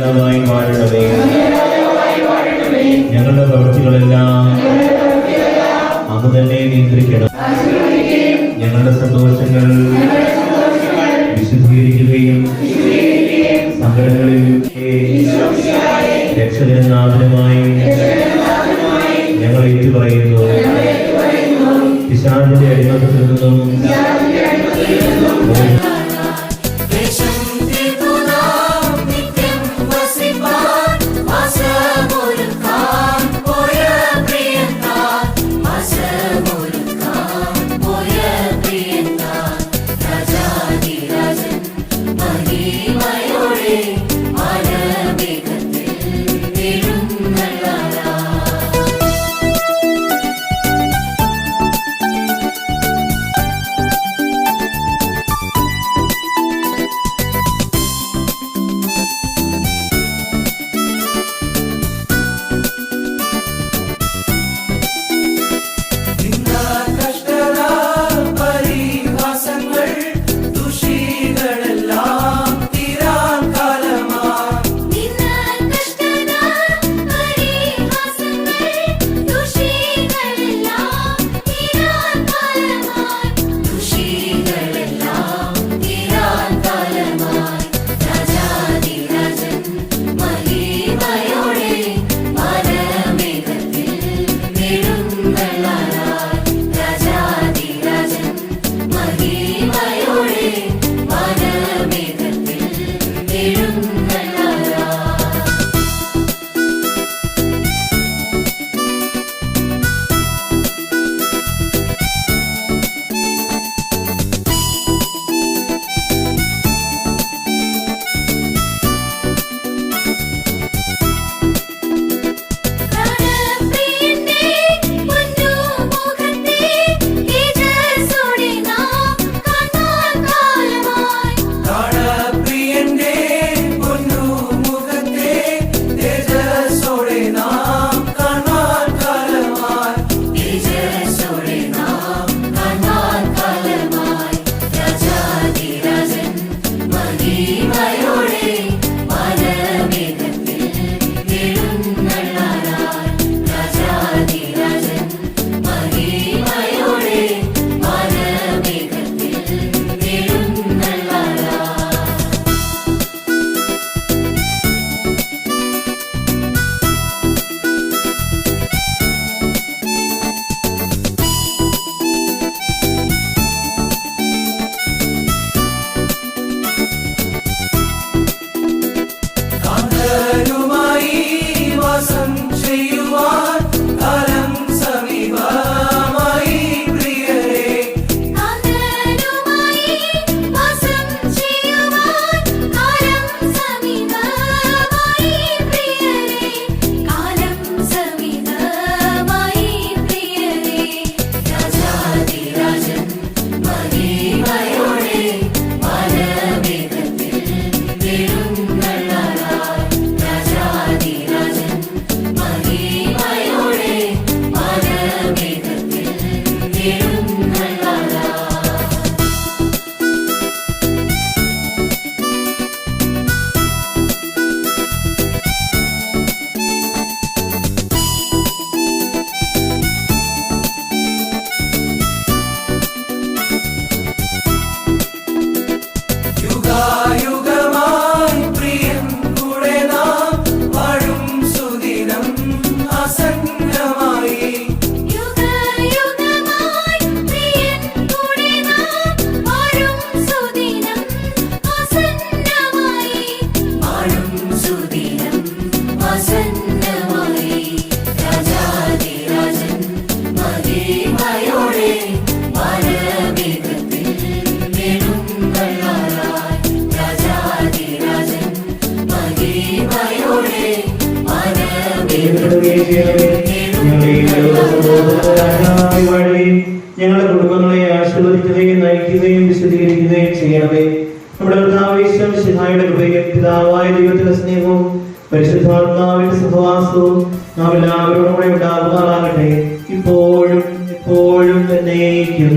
രാജാവായി വാഴണമേ ഞങ്ങളുടെ പ്രവൃത്തികളെല്ലാം അത് തന്നെ നിയന്ത്രിക്കണം. ഞങ്ങളുടെ സന്തോഷങ്ങൾ വിശദീകരിക്കുകയും സങ്കടങ്ങളിൽ രക്ഷകരനാഥനുമായി അനുഗ്രഹിക്കപ്പെടുകയും ചെയ്യണമേ വാഴുകയും ഞങ്ങളുടെ കുടുംബങ്ങളെ ആശീർവദിക്കുകയും നയിക്കുകയും വിശദീകരിക്കുകയും ചെയ്യണമേ. നമ്മുടെ കർത്താവേശ്വം ശിഹായുടെ കൃപയും പിതാവായ ദൈവത്തിന്റെ സ്നേഹവും പരിശുദ്ധാത്മാവിന്റെ സഹവാസവും നാം എല്ലാവരോടും കൂടെ ഉണ്ടാകുമാറാകട്ടെ. ഇപ്പോഴും എപ്പോഴും തന്നേക്കും